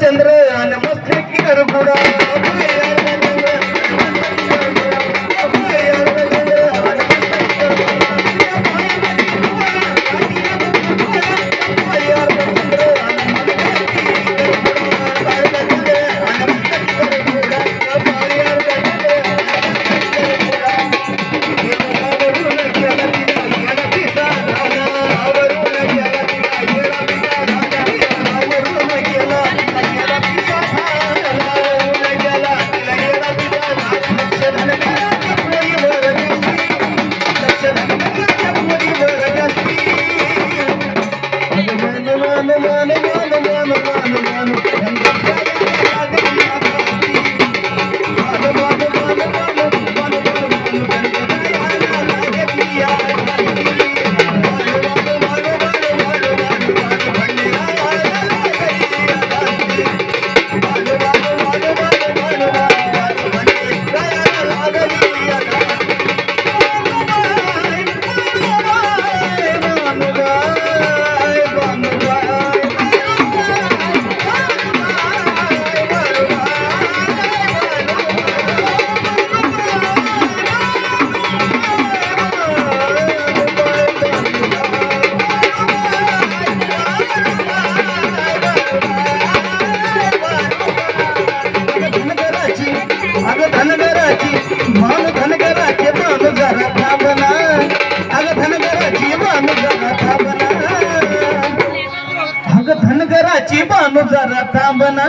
ಚಂದ್ರ ನಮಸ್ತೆ ಕೂಡ. थांब जरा थांब ना.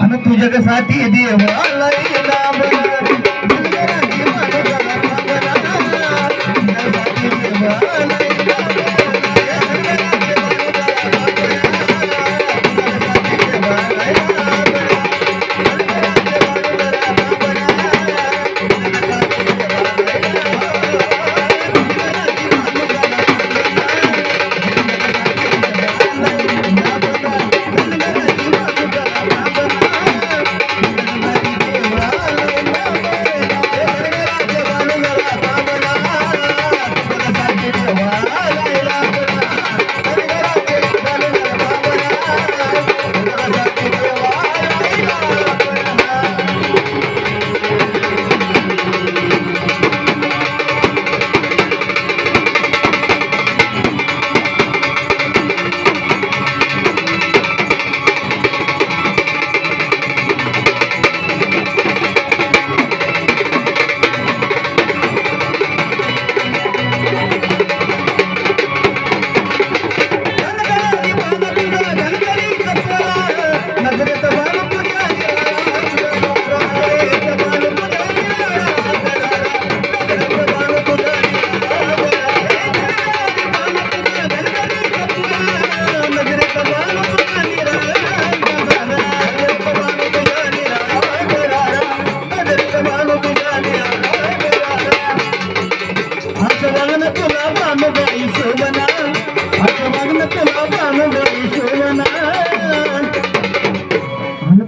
आणि तुझ्यासाठी देवाला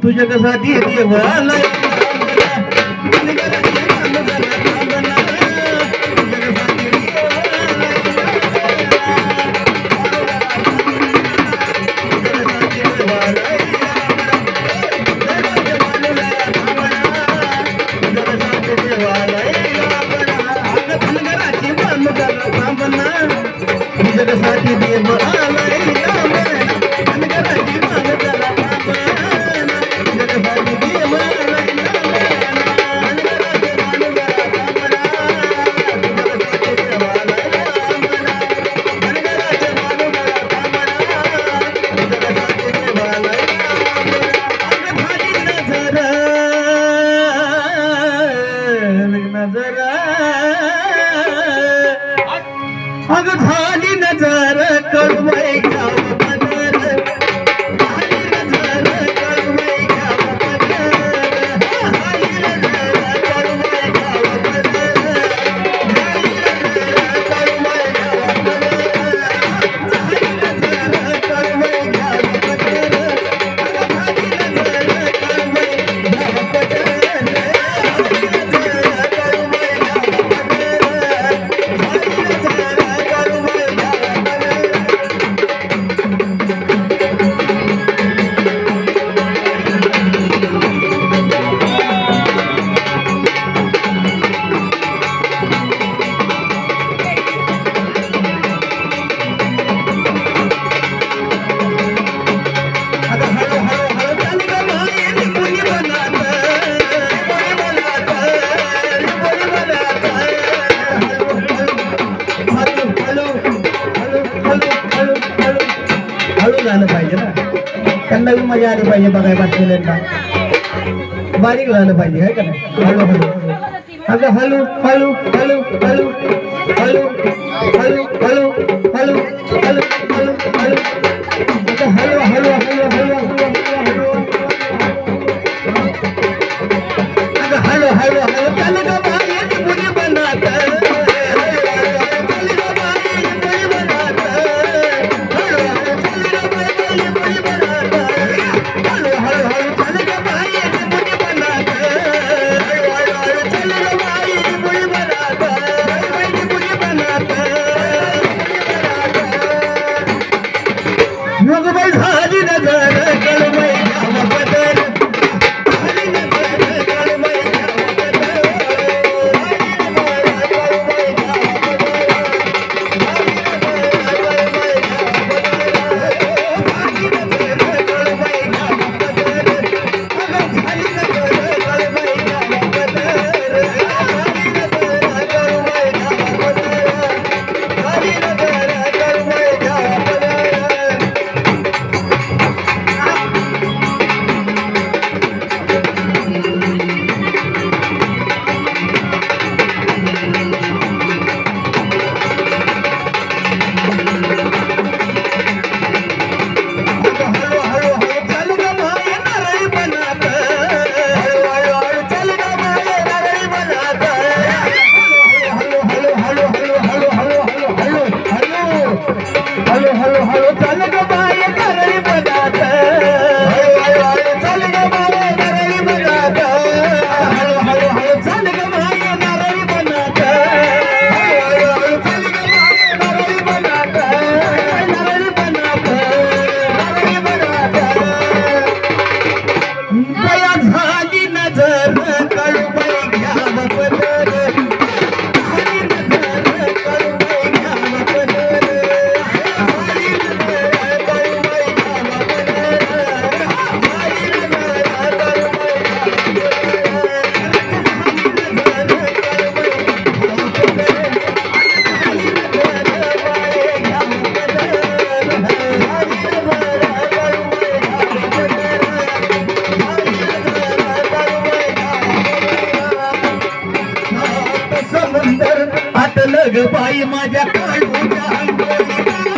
तुझ्यासाठी देवालय झालं पाहिजे ना. त्यांना बी मजा आली पाहिजे बघाय बातमीला बारीक झालं पाहिजे काय का हलू हलू हळू. हलू हलू हळू हलू हलू हलू हळू हळू हळू हळू हळू. वाटलं ग बाई माझ्या काळूच्या अंगोळी